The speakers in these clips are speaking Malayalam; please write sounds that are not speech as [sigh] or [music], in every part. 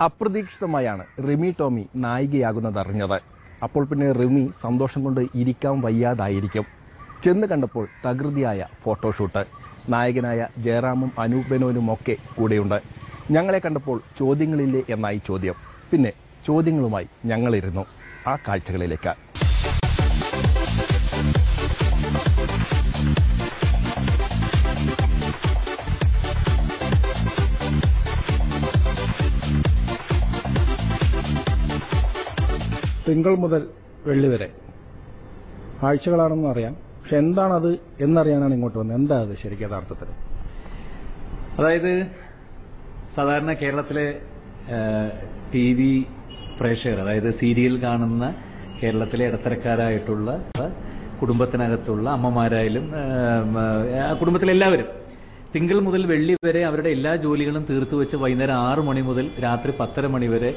അപ്രതീക്ഷിതമായാണ് റിമി ടോമി നായികയാകുന്നത് അറിഞ്ഞത് അപ്പോൾ പിന്നെ റിമി സന്തോഷം കൊണ്ട് ഇരിക്കാൻ വയ്യാതായിരിക്കും. ചെന്ന് കണ്ടപ്പോൾ തകൃതിയായ ഫോട്ടോഷൂട്ട്. നായകനായ ജയറാമും അനൂപനോനുമൊക്കെ കൂടെയുണ്ട്. ഞങ്ങളെ കണ്ടപ്പോൾ ചോദ്യങ്ങളില്ലേ എന്നായി ചോദ്യം. പിന്നെ ചോദ്യങ്ങളുമായി ഞങ്ങളിരുന്നു ആ കാഴ്ചകളിലേക്ക്. തിങ്കൾ മുതൽ വെള്ളി വരെ. ആഴ്ചകളാണെന്ന് അറിയാം പക്ഷെ എന്താണത് എന്നറിയാനാണ് ഇങ്ങോട്ട് വന്നത്. എന്താ അത് ശരിക്കും യഥാർത്ഥത്തിൽ? അതായത് സാധാരണ കേരളത്തിലെ ടി വി പ്രേക്ഷകർ അതായത് സീരിയൽ കാണുന്ന കേരളത്തിലെ ഇടത്തരക്കാരായിട്ടുള്ള കുടുംബത്തിനകത്തുള്ള അമ്മമാരായാലും കുടുംബത്തിലെല്ലാവരും തിങ്കൾ മുതൽ വെള്ളി വരെ അവരുടെ എല്ലാ ജോലികളും തീർത്തു വെച്ച് വൈകുന്നേരം ആറു മണി മുതൽ രാത്രി പത്തര മണി വരെ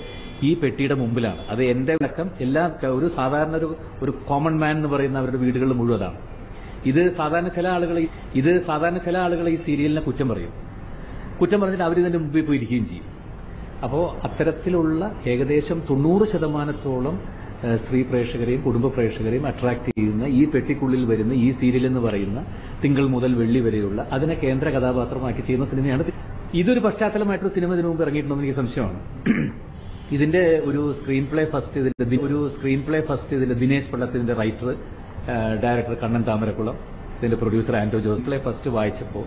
ഈ പെട്ടിയുടെ മുമ്പിലാണ്. അത് എന്റെ അടക്കം എല്ലാ ഒരു സാധാരണ ഒരു ഒരു കോമൺ മാൻ എന്ന് പറയുന്ന അവരുടെ വീടുകളിൽ മുഴുവതാണ്. ഇത് സാധാരണ ചില ആളുകൾ ഇത് സാധാരണ ചില ആളുകൾ ഈ സീരിയലിനെ കുറ്റം പറയും. കുറ്റം പറഞ്ഞിട്ട് അവർ ഇതിന്റെ മുമ്പിൽ പോയി ഇരിക്കുകയും ചെയ്യും. അപ്പോൾ അത്തരത്തിലുള്ള ഏകദേശം തൊണ്ണൂറ് ശതമാനത്തോളം സ്ത്രീ പ്രേക്ഷകരെയും കുടുംബ പ്രേക്ഷകരെയും അട്രാക്ട് ചെയ്യുന്ന ഈ പെട്ടിക്കുള്ളിൽ വരുന്ന ഈ സീരിയൽ എന്ന് പറയുന്ന തിങ്കൾ മുതൽ വെള്ളി വരെയുള്ള അതിനെ കേന്ദ്ര കഥാപാത്രമാക്കി ചെയ്യുന്ന സിനിമയാണ്. ഇതൊരു പശ്ചാത്തലമായിട്ടൊരു സിനിമ ഇതിനു മുമ്പ് ഇറങ്ങിയിട്ടുണ്ടെന്ന് എനിക്ക് സംശയമാണ്. ഇതിന്റെ ഒരു സ്ക്രീൻ പ്ലേ ഫസ്റ്റ് ഇതിന്റെ ഒരു സ്ക്രീൻ പ്ലേ ഫസ്റ്റ് ഇതിൽ ദിനേശ് പള്ളത്തിന്റെ റൈറ്റർ ഡയറക്ടർ കണ്ണൻ താമരക്കുളം ഇതിന്റെ producer Anto Jose. Play first വായിച്ചപ്പോൾ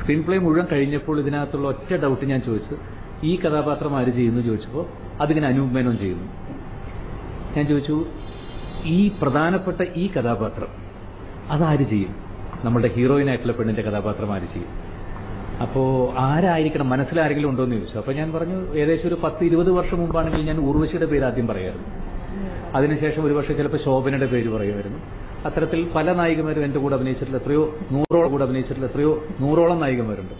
സ്ക്രീൻ പ്ലേ മുഴുവൻ കഴിഞ്ഞപ്പോൾ ഇതിനകത്തുള്ള ഒറ്റ ഡൗട്ട് ഞാൻ ചോദിച്ചു ഈ കഥാപാത്രം ആര് ചെയ്യുന്നു ചോദിച്ചപ്പോൾ അതിങ്ങനെ അനുപമേനോ ചെയ്യുന്നു. ഞാൻ ചോദിച്ചു ഈ പ്രധാനപ്പെട്ട ഈ കഥാപാത്രം അതാര് ചെയ്യും? നമ്മുടെ ഹീറോയിനായിട്ടുള്ള പെണ്ണിന്റെ കഥാപാത്രം ആര് ചെയ്യും? അപ്പോൾ ആരായിരിക്കണം? മനസ്സിലാരെങ്കിലും ഉണ്ടോ എന്ന് ചോദിച്ചു. അപ്പോൾ ഞാൻ പറഞ്ഞു ഏകദേശം ഒരു പത്ത് ഇരുപത് വർഷം മുമ്പാണെങ്കിൽ ഞാൻ ഉർവശിയുടെ പേര് ആദ്യം പറയായിരുന്നു. അതിനുശേഷം ഒരുപക്ഷെ ചിലപ്പോൾ ശോഭനയുടെ പേര് പറയുമായിരുന്നു. അത്തരത്തിൽ പല നായികമാരും എന്റെ കൂടെ അഭിനയിച്ചിട്ടുള്ള എത്രയോ നൂറോളം കൂടെ അഭിനയിച്ചിട്ടുള്ള എത്രയോ നൂറോളം നായികമാരുണ്ട്.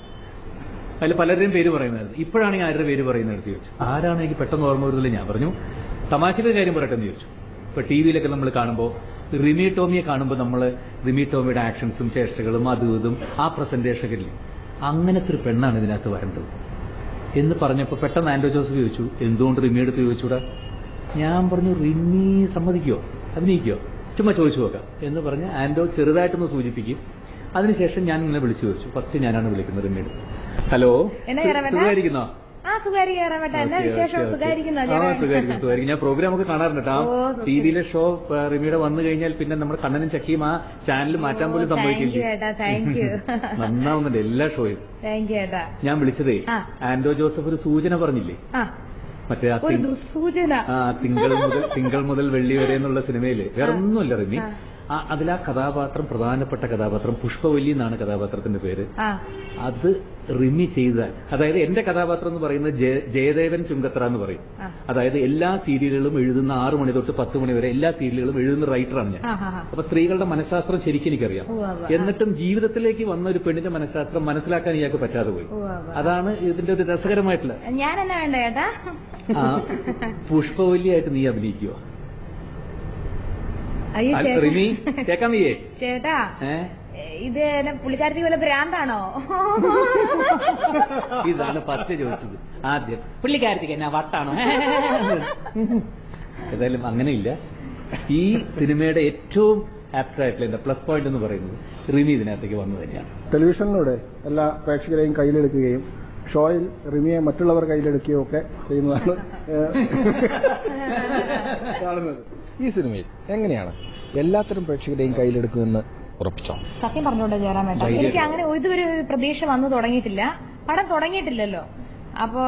അതിൽ പലരുടെയും പേര് പറയുന്നതായിരുന്നു ഇപ്പോഴാണ് ഞാൻ ആരുടെ പേര് പറയുന്നത് എടുത്ത് ചോദിച്ചു ആരാണ് എനിക്ക് പെട്ടെന്ന് ഓർമ്മ വരുന്നില്ല. ഞാൻ പറഞ്ഞു തമാശയുടെ കാര്യം പറയട്ടെ എന്ന് ചോദിച്ചു. ഇപ്പൊ ടി വിയിലൊക്കെ നമ്മൾ കാണുമ്പോൾ റിമി ടോമിയെ കാണുമ്പോൾ നമ്മൾ റിമി ടോമിയുടെ ആക്ഷൻസും ചേഷ്ടകളും അതും ഇതും ആ പ്രസന്റേഷനിൽ അങ്ങനത്തെ ഒരു പെണ്ണാണ് ഇതിനകത്ത് വരേണ്ടത്. എന്ന് പറഞ്ഞപ്പോൾ പെട്ടെന്ന് ആൻഡോ ജോസഫ് ചോദിച്ചു എന്തുകൊണ്ട് റിമി എടുത്ത് ചോദിച്ചൂടാ? ഞാൻ പറഞ്ഞു റിമി സമ്മതിക്കുമോ അഭിനയിക്കോ? ചുമ്മാ ചോദിച്ചു നോക്കാം. എന്ന് പറഞ്ഞ് ആൻഡോ ചെറുതായിട്ടൊന്ന് സൂചിപ്പിക്കും. അതിനുശേഷം ഞാൻ ഇങ്ങനെ വിളിച്ചു ചോദിച്ചു. ഫസ്റ്റ് ഞാനാണ് വിളിക്കുന്നത് റിമിയുടെ ഹലോ സുഖമായിരിക്കുന്നോ? ആ എന്നാ വിശേഷം? Okay, okay. സുഖായിരിക്കുന്നോ സുഖായിരിക്കും, സുഖായിരിക്കും. ഞാൻ പ്രോഗ്രാം ഒക്കെ കാണാറുണ്ട് ഓ, ടി വിയിലെ ഷോ ആ, റിമിയുടെ വന്നു കഴിഞ്ഞാൽ പിന്നെ നമ്മുടെ കണ്ണനും ചക്കിയും ആ ചാനൽ മാറ്റാൻ പോലും സംഭവിക്കും സംഭവിക്കില്ല? [laughs] നന്നാവുന്നുണ്ട് എല്ലാ ഷോയും ഞാൻ വിളിച്ചതേ ആന്റോ ജോസഫ് ഒരു സൂചന പറഞ്ഞില്ലേ? ആ. മറ്റേ ആ ആ തിങ്കൾ മുതൽ തിങ്കൾ മുതൽ വെള്ളി വരെ എന്നുള്ള സിനിമയിൽ. വേറെ ഒന്നുമില്ല റിമി. ആ. അതിൽ ആ കഥാപാത്രം പ്രധാനപ്പെട്ട കഥാപാത്രം പുഷ്പവല്ലി എന്നാണ് കഥാപാത്രത്തിന്റെ പേര്. അത് റിമി ചെയ്താൽ അതായത് എന്റെ കഥാപാത്രം എന്ന് പറയുന്നത് ജയദേവൻ ചുങ്കത്ര എന്ന് പറയും. അതായത് എല്ലാ സീരിയലുകളും എഴുതുന്ന ആറു മണി തൊട്ട് പത്ത് മണി വരെ എല്ലാ സീരിയലുകളും എഴുതുന്ന റൈറ്ററാണ് ഞാൻ. അപ്പൊ സ്ത്രീകളുടെ മനഃശാസ്ത്രം ശരിക്കും എനിക്കറിയാം. എന്നിട്ടും ജീവിതത്തിലേക്ക് വന്ന ഒരു പെണ്ണിന്റെ മനഃശാസ്ത്രം മനസ്സിലാക്കാൻ ഇയാൾക്ക് പറ്റാതെ പോയി. അതാണ് ഇതിന്റെ ഒരു രസകരമായിട്ടുള്ള. ഞാൻ എന്നാ വേണ്ട ഏട്ടാ? പുഷ്പവല്ലിയായിട്ട് നീ അഭിനയിക്കുക റിമി കേക്കാൻ നീയേ ചേട്ടാ ഇത് എന്നെ പുള്ളിക്കാരത്തി വല്ല ഭ്രാന്താണോ? ഇതാണ് ഫസ്റ്റ് ചോദിച്ചത് ആദ്യം. പുള്ളിക്കാരത്തിക്ക് എന്നാ വട്ടാണോ? ഏതായാലും അങ്ങനെയില്ല. ഈ സിനിമയുടെ ഏറ്റവും ആപ്റ്റ് ആയിട്ടുള്ള പ്ലസ് പോയിന്റ് എന്ന് പറയുന്നത് റിമി ഇതിനകത്തേക്ക് വന്നു തന്നെയാണ്. ടെലിവിഷനിലൂടെ എല്ലാ പ്രേക്ഷകരെയും കയ്യിലെടുക്കുകയും ഷോയിൽ റിമിയെ മറ്റുള്ളവർ കയ്യിലെടുക്കുകയും ഒക്കെ ചെയ്യുന്നതാണ് [laughs] കാണുന്നത്. ഈ സിനിമയിൽ എങ്ങനെയാണ് എല്ലാത്തരം പ്രേക്ഷകരെയും കയ്യിലെടുക്കുമെന്ന് ഉറപ്പിച്ചോ? സത്യം പറഞ്ഞോട്ടെ ചേരാൻ വേണ്ട എനിക്ക് അങ്ങനെ ഇതുവരെ ഒരു പ്രതീക്ഷ വന്നു തുടങ്ങിയിട്ടില്ല. പടം തുടങ്ങിയിട്ടില്ലല്ലോ. അപ്പോ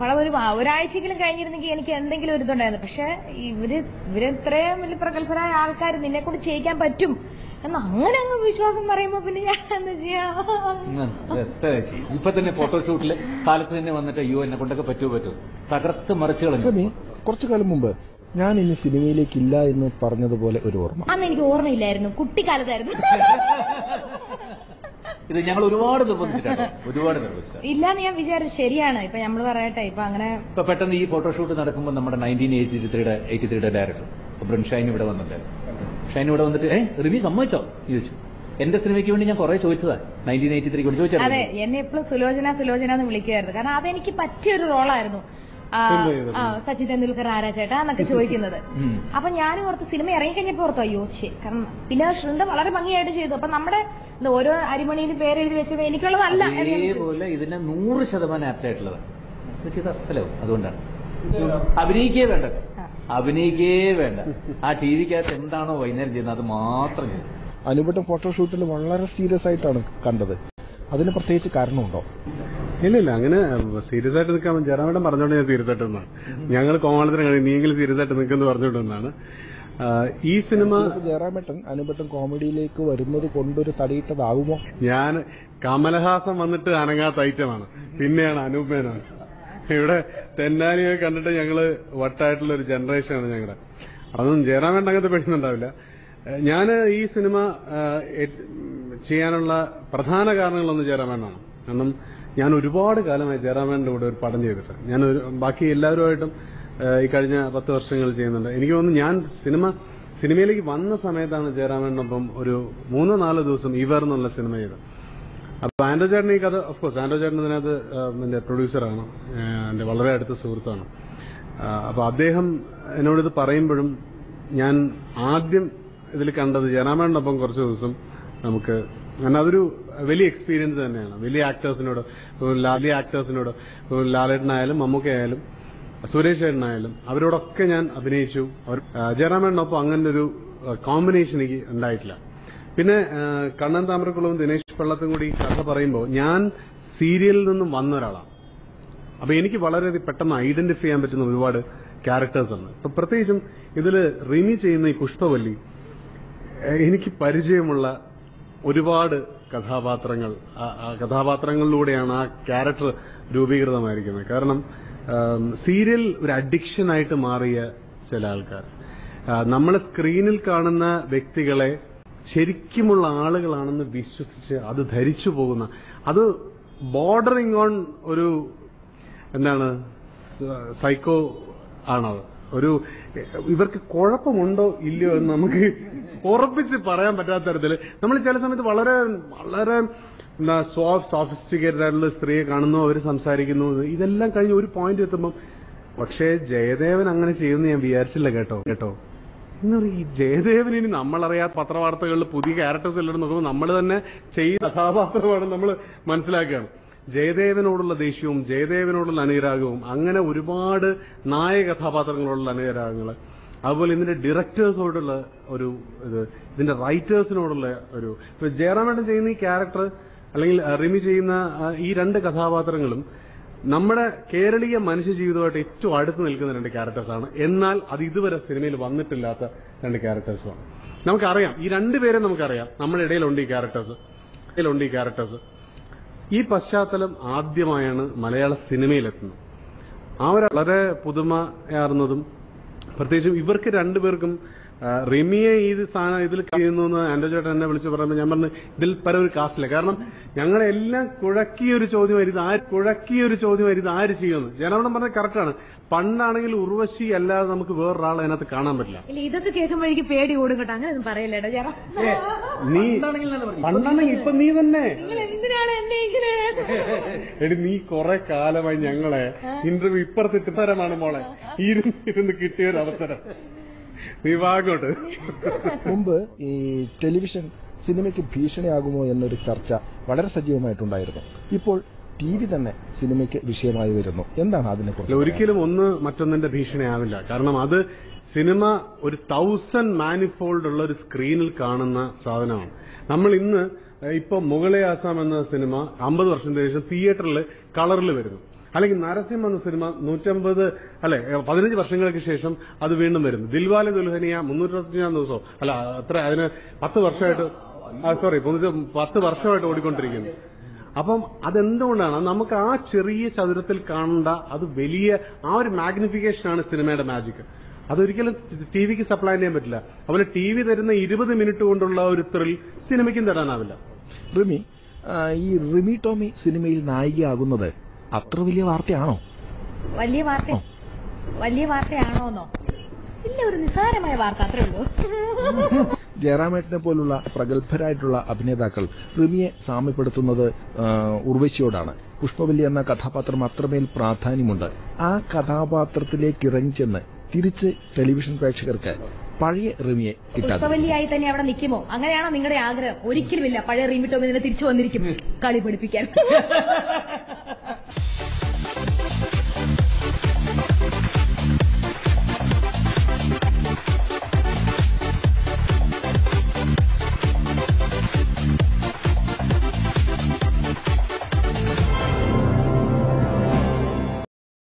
പടം ഒരു ഒരാഴ്ചയെങ്കിലും കഴിഞ്ഞിരുന്നെങ്കിൽ എനിക്ക് എന്തെങ്കിലും ഒരു ഇതുണ്ടായിരുന്നു. പക്ഷെ ഇവർ ഇവർ ഇത്രയും വലിയ പ്രഗത്ഭരായ ആൾക്കാർ നിന്നെ കൊണ്ട് ചെയ്യിക്കാൻ പറ്റും എന്ന് അങ്ങനെ അങ്ങ് വിശ്വാസം പറയുമ്പോ പിന്നെ ഞാൻ എന്താ ചെയ്യാ? ഉം, രസമായി ചെയ്യും. ഇപ്പൊ തന്നെ ഫോട്ടോഷൂട്ടിൽ കാലത്ത് തന്നെ വന്നിട്ട് അയ്യോ എന്നെ കൊണ്ടൊക്കെ പറ്റുമോ പറ്റുമോ തകർത്ത് മറിച്ചു കളഞ്ഞു. കുറച്ചു കാലം മുമ്പ് ഞാൻ ഇന്ന് സിനിമയിലേക്ക് ഇല്ല എന്ന് പറഞ്ഞതുപോലെ ഒരു ഓർമ്മ. അന്ന് എനിക്ക് ഓർമ്മയില്ലായിരുന്നു. കുട്ടിക്കാലത്തായിരുന്നു. ഇത് ഞങ്ങൾ ഒരുപാട് നിർബന്ധിച്ചിട്ടാണ് ഒരുപാട് നിർബന്ധിച്ചിട്ടാണ് ഇല്ലാന്ന് ഞാൻ വിചാരിച്ചു ശരിയാണ്. ഇപ്പൊ നമ്മൾ പറയട്ടെ ഇപ്പൊ അങ്ങനെ ഇപ്പൊ പെട്ടെന്ന് ഈ ഫോട്ടോഷൂട്ട് നടക്കുമ്പോൾ നമ്മുടെ നയന്റീൻ എയ്റ്റി ത്രീയുടെ എയ്റ്റി ത്രീയുടെ ഡയറക്ടർ അബ്രൻ ഷൈൻ ഇവിടെ വന്നിട്ടുണ്ടായിരുന്നു ഷൈൻ ഇവിടെ വന്നിട്ട് ഏ റിവ്യൂ സമ്മതിച്ചോ? ചോദിച്ചു. എന്റെ സിനിമയ്ക്ക് വേണ്ടി ഞാൻ കുറെ ചോദിച്ചതാ. നയന്റീൻ എയ്റ്റി ത്രീ കൊണ്ട് അതെ എന്നെ എപ്പോഴും സുലോചന സുലോചന എന്ന് വിളിക്കുമായിരുന്നു കാരണം അതെനിക്ക് പറ്റിയ ഒരു റോളായിരുന്നു സച്ചിൻ തെണ്ടുൽക്കർ ആരാ ചേട്ടാ എന്നൊക്കെ ചോദിക്കുന്നത്. അപ്പൊ ഞാൻ ഓർത്ത് സിനിമ ഇറങ്ങിക്കഴിഞ്ഞപ്പോ ഓർത്തു അയ്യോ ചേ കാരണം പിന്നെ ശ്രീന്ദ വളരെ ഭംഗിയായിട്ട് ചെയ്തു. അപ്പൊ നമ്മുടെ ഓരോ അരിമണിയിലും പേരെഴുതി വെച്ചത് എനിക്കുള്ളതല്ല. അതേപോലെ ഇതിന് നൂറ് ശതമാനം ആപ്റ്റ് ആയിട്ടുള്ളത്. ഇത് ചെയ്ത് അസലാവും അതുകൊണ്ടാണ്. അഭിനയിക്കേ വേണ്ട. അഭിനയിക്കേ വേണ്ട. ആ ടി വിക്കകത്ത് എന്താണോ വൈകുന്നേരം ചെയ്യുന്നത് അത് മാത്രം ചെയ്തു അനുപട്ടം ഫോട്ടോഷൂട്ടിൽ വളരെ സീരിയസ് ആയിട്ടാണ് കണ്ടത്. അതിന് പ്രത്യേകിച്ച് കാരണമുണ്ടോ? ഇല്ല ഇല്ല അങ്ങനെ സീരിയസ് ആയിട്ട് നിൽക്കാൻ ജയറാമേട്ടൻ പറഞ്ഞോണ്ട് ഞാൻ സീരിയസ് ആയിട്ട് നിന്നാണ്. ഞങ്ങൾ കോമാളത്തിന് കഴിഞ്ഞു നീയെങ്കിലും സീരിയസ് ആയിട്ട് നിൽക്കുന്നു പറഞ്ഞുകൊണ്ട് നിന്നാണ് ഈ സിനിമ ജയറാമേട്ടൻ അനുപേട്ടൻ കോമഡിയിലേക്ക് വരുന്നത് കൊണ്ടൊരു തടിയിട്ടതാകുമോ ഞാൻ കമലഹാസൻ വന്നിട്ട് അനങ്ങാത്ത ഐറ്റമാണ്. പിന്നെയാണ് അനൂപ് മേനോൻ ഇവിടെ തെന്നാലിയെ കണ്ടിട്ട് ഞങ്ങൾ വട്ടായിട്ടുള്ള ഒരു ജനറേഷനാണ് ഞങ്ങളുടെ അതൊന്നും ജയറാമേട്ടൻ അങ്ങനത്തെ പെടുന്നുണ്ടാവില്ല ഞാൻ ഈ സിനിമ ചെയ്യാനുള്ള പ്രധാന കാരണങ്ങളൊന്നും ജയറാമേട്ടനാണ് കാരണം ഞാൻ ഒരുപാട് കാലമായി ജയറാമേട്ടന്റെ കൂടെ ഒരു പടം ചെയ്തിട്ട്. ഞാൻ ബാക്കി എല്ലാവരുമായിട്ടും ഈ കഴിഞ്ഞ പത്ത് വർഷങ്ങൾ ചെയ്യുന്നുണ്ട്. എനിക്ക് തോന്നുന്നു ഞാൻ സിനിമ സിനിമയിലേക്ക് വന്ന സമയത്താണ് ജയറാമേട്ടനൊപ്പം ഒരു മൂന്നോ നാലോ ദിവസം ഇവർ എന്നുള്ള സിനിമ ചെയ്തത്. അപ്പൊ ആൻഡോ ചേട്ടൻ ഈ കഥ ഓഫ് കോഴ്സ് ആൻഡോ ചേട്ടൻ ഇതിനകത്ത് എന്റെ പ്രൊഡ്യൂസറാണ് എന്റെ വളരെ അടുത്ത സുഹൃത്താണ്. അപ്പോൾ അപ്പൊ അദ്ദേഹം എന്നോടിത് പറയുമ്പോഴും ഞാൻ ആദ്യം ഇതിൽ കണ്ടത് ജയറാമേട്ടനൊപ്പം കുറച്ച് ദിവസം നമുക്ക് കാരണം അതൊരു വലിയ എക്സ്പീരിയൻസ് തന്നെയാണ്. വലിയ ആക്ടേഴ്സിനോട് വലിയ ആക്ടേഴ്സിനോട് ലാലേട്ടനായാലും മമ്മൂക്കയായാലും സുരേഷ് ഏട്ടനായാലും അവരോടൊക്കെ ഞാൻ അഭിനയിച്ചു. അവർ ജയറാമേട്ടനൊപ്പം അങ്ങനെ ഒരു കോമ്പിനേഷൻ എനിക്ക് ഉണ്ടായിട്ടില്ല. പിന്നെ കണ്ണൻ താമരക്കുളവും ദിനേശ് പള്ളത്തും കൂടി കഥ പറയുമ്പോൾ ഞാൻ സീരിയലിൽ നിന്നും വന്ന ഒരാളാണ്. അപ്പൊ എനിക്ക് വളരെ പെട്ടെന്ന് ഐഡന്റിഫൈ ചെയ്യാൻ പറ്റുന്ന ഒരുപാട് ക്യാരക്ടേഴ്സ് ആണ്. അപ്പൊ പ്രത്യേകിച്ചും ഇതിൽ റിനി ചെയ്യുന്ന ഈ പുഷ്പവല്ലി എനിക്ക് പരിചയമുള്ള ഒരുപാട് കഥാപാത്രങ്ങൾ കഥാപാത്രങ്ങളിലൂടെയാണ് ആ ക്യാരക്ടർ രൂപീകൃതമായിരിക്കുന്നത്. കാരണം സീരിയൽ ഒരു അഡിക്ഷനായിട്ട് മാറിയ ചില ആൾക്കാർ. നമ്മൾ സ്ക്രീനിൽ കാണുന്ന വ്യക്തികളെ ശരിക്കുമുള്ള ആളുകളാണെന്ന് വിശ്വസിച്ച് അത് ധരിച്ചു പോകുന്ന അത് ബോർഡറിങ് ഓൺ ഒരു എന്താണ് സൈക്കോ ആണത് ഒരു ഇവർക്ക് കുഴപ്പമുണ്ടോ ഇല്ലയോ എന്ന് നമുക്ക് ഉറപ്പിച്ച് പറയാൻ പറ്റാത്ത തരത്തിൽ നമ്മൾ ചില സമയത്ത് വളരെ വളരെ എന്താ സോഫിസ്റ്റിക്കേറ്റഡ് ആയിട്ടുള്ള സ്ത്രീയെ കാണുന്നു അവർ സംസാരിക്കുന്നു. ഇതെല്ലാം കഴിഞ്ഞ് ഒരു പോയിന്റ് എത്തുമ്പം പക്ഷേ ജയദേവൻ അങ്ങനെ ചെയ്യുമെന്ന് ഞാൻ വിചാരിച്ചില്ല കേട്ടോ കേട്ടോ. എന്ന് പറയും ഈ ജയദേവൻ ഇനി നമ്മളറിയാത്ത പത്രവാർത്തകളിൽ പുതിയ ക്യാരക്ടേഴ്സ് എല്ലാം നോക്കുമ്പോൾ നമ്മൾ തന്നെ ചെയ്യുന്ന കഥാപാത്രമാണ് നമ്മൾ മനസ്സിലാക്കുകയാണ്. ജയദേവനോടുള്ള ദേഷ്യവും ജയദേവനോടുള്ള അനുരാഗവും അങ്ങനെ ഒരുപാട് നായക കഥാപാത്രങ്ങളോടുള്ള അനുരാഗങ്ങൾ. അതുപോലെ ഇതിന്റെ ഡയറക്ടേഴ്സോടുള്ള ഒരു ഇത് ഇതിന്റെ റൈറ്റേഴ്സിനോടുള്ള ഒരു ജയറാമേട്ടൻ ചെയ്യുന്ന ഈ ക്യാരക്ടർ അല്ലെങ്കിൽ റിമി ചെയ്യുന്ന ഈ രണ്ട് കഥാപാത്രങ്ങളും നമ്മുടെ കേരളീയ മനുഷ്യ ജീവിതമായിട്ട് ഏറ്റവും അടുത്ത് നിൽക്കുന്ന രണ്ട് ക്യാരക്ടേഴ്സാണ് എന്നാൽ അത് ഇതുവരെ സിനിമയിൽ വന്നിട്ടില്ലാത്ത രണ്ട് ക്യാരക്ടേഴ്സുമാണ് നമുക്കറിയാം ഈ രണ്ടുപേരെ നമുക്കറിയാം. നമ്മുടെ ഇടയിലുണ്ട് ഈ ക്യാരക്ടേഴ്സ് ഇടയിലുണ്ട് ഈ ക്യാരക്ടേഴ്സ് ഈ പശ്ചാത്തലം ആദ്യമായാണ് മലയാള സിനിമയിലെത്തുന്നത്. ഒരു വളരെ പുതുമയാർന്നതും പ്രത്യേകിച്ചും ഇവർക്ക് രണ്ടുപേർക്കും റിമിയെ ഈ സാധനം ഇതിൽ ചെയ്യുന്നു എന്ന് ആൻഡോ ചേട്ടൻ എന്നെ വിളിച്ചു പറയുമ്പോൾ ഞാൻ പറഞ്ഞു ഇതിൽ പല ഒരു കാസ്റ്റില്ല കാരണം ഞങ്ങളെല്ലാം കുഴക്കിയ ഒരു ചോദ്യമായിരുന്നു ആര് കുഴക്കിയ ഒരു ചോദ്യമായിരുന്നു ആര് ചെയ്യുമെന്ന്. ജനവണം പറഞ്ഞത് കറക്റ്റാണ് പണ്ടാണെങ്കിൽ ഉർവശി അല്ലാതെ നമുക്ക് വേറൊരാളെ അതിനകത്ത് കാണാൻ പറ്റില്ല. ഇതൊക്കെ കേൾക്കുമ്പോൾ എനിക്ക് പേടി ഓടും കേട്ടോ. അങ്ങനെ ഒന്നും പറയല്ലേടാ ചേട്ടാ നീ പണ്ടാണെങ്കിൽ ഇപ്പൊ നീ തന്നെ. എടി നീ കുറെ കാലമായി ഞങ്ങളെ ഇന്റർവ്യൂ ഇപ്പുറത്ത് സ്ഥലമാണ് മോളെ. ഇരുന്ന് ഇരുന്ന് കിട്ടിയ ഒരു അവസരം. നീ വാങ്ങോട്ട്. മുമ്പ് ഈ ടെലിവിഷൻ സിനിമയ്ക്ക് ഭീഷണിയാകുമോ എന്നൊരു ചർച്ച വളരെ സജീവമായിട്ടുണ്ടായിരുന്നു. ഇപ്പോൾ ടി വി തന്നെ സിനിമയ്ക്ക് വിഷയമായി വരുന്നു. എന്താണ് അതിനെ അതിനെക്കുറിച്ച് ഒരിക്കലും ഒന്ന് മറ്റൊന്നിന്റെ ഭീഷണിയാവില്ല. കാരണം അത് സിനിമ ഒരു തൗസൻഡ് മാനിഫോൾഡ് ഉള്ള ഒരു സ്ക്രീനിൽ കാണുന്ന സാധനമാണ്. നമ്മൾ ഇന്ന് ഇപ്പൊ മുഗളെ ആസാം എന്ന സിനിമ അമ്പത് വർഷത്തിന് ശേഷം തിയേറ്ററിൽ കളറിൽ വരുന്നു. അല്ലെങ്കിൽ നരസിംഹം എന്ന സിനിമ നൂറ്റമ്പത് അല്ലെ പതിനഞ്ച് വർഷങ്ങൾക്ക് ശേഷം അത് വീണ്ടും വരുന്നു. ദിൽവാല ദുൽഹനിയ മുന്നൂറ്റഞ്ചാം ദിവസം അല്ല അത്ര അതിന് പത്ത് വർഷമായിട്ട് സോറി പത്ത് വർഷമായിട്ട് ഓടിക്കൊണ്ടിരിക്കുന്നു. അപ്പം അതെന്തുകൊണ്ടാണ്? നമുക്ക് ആ ചെറിയ ചതുരത്തിൽ കാണേണ്ട അത് വലിയ ആ ഒരു മാഗ്നിഫിക്കേഷൻ ആണ് സിനിമയുടെ മാജിക് അതൊരിക്കലും ടി വിക്ക് സപ്ലൈ ചെയ്യാൻ പറ്റില്ല. അതുപോലെ ടി വി തരുന്ന ഇരുപത് മിനിറ്റ് കൊണ്ടുള്ള ഒരു ത്രിൽ സിനിമയ്ക്കും തരാനാവില്ല. റിമി ഈ റിമി ടോമി സിനിമയിൽ നായികയാകുന്നത് അത്ര വലിയ വാർത്തയാണോ? വലിയ വാർത്ത വലിയ വാർത്തയാണോന്നോ? ഇല്ല ഒരു നിസ്സാരമായ വാർത്ത അത്രേ ഉള്ളൂ. ജയറാമേട്ടനെ പോലുള്ള പ്രഗത്ഭരായിട്ടുള്ള അഭിനേതാക്കൾ റിമിയെ സാമ്യപ്പെടുത്തുന്നത് ഉർവശിയോടാണ്. പുഷ്പവല്ലി എന്ന കഥാപാത്രം അത്രമേൽ പ്രാധാന്യമുണ്ട്. ആ കഥാപാത്രത്തിലേക്ക് ഇറങ്ങിച്ചെന്ന് തിരിച്ച് ടെലിവിഷൻ പ്രേക്ഷകർക്ക് പഴയ റിമിയെ പുഷ്പവല്ലിയായി തന്നെ അവിടെ നിൽക്കുമോ? അങ്ങനെയാണോ നിങ്ങളുടെ ആഗ്രഹം? ഒരിക്കലുമില്ല പഴയ റിമിട്ടോ തിരിച്ചു വന്നിരിക്കും. കളി പഠിപ്പിക്കാൻ.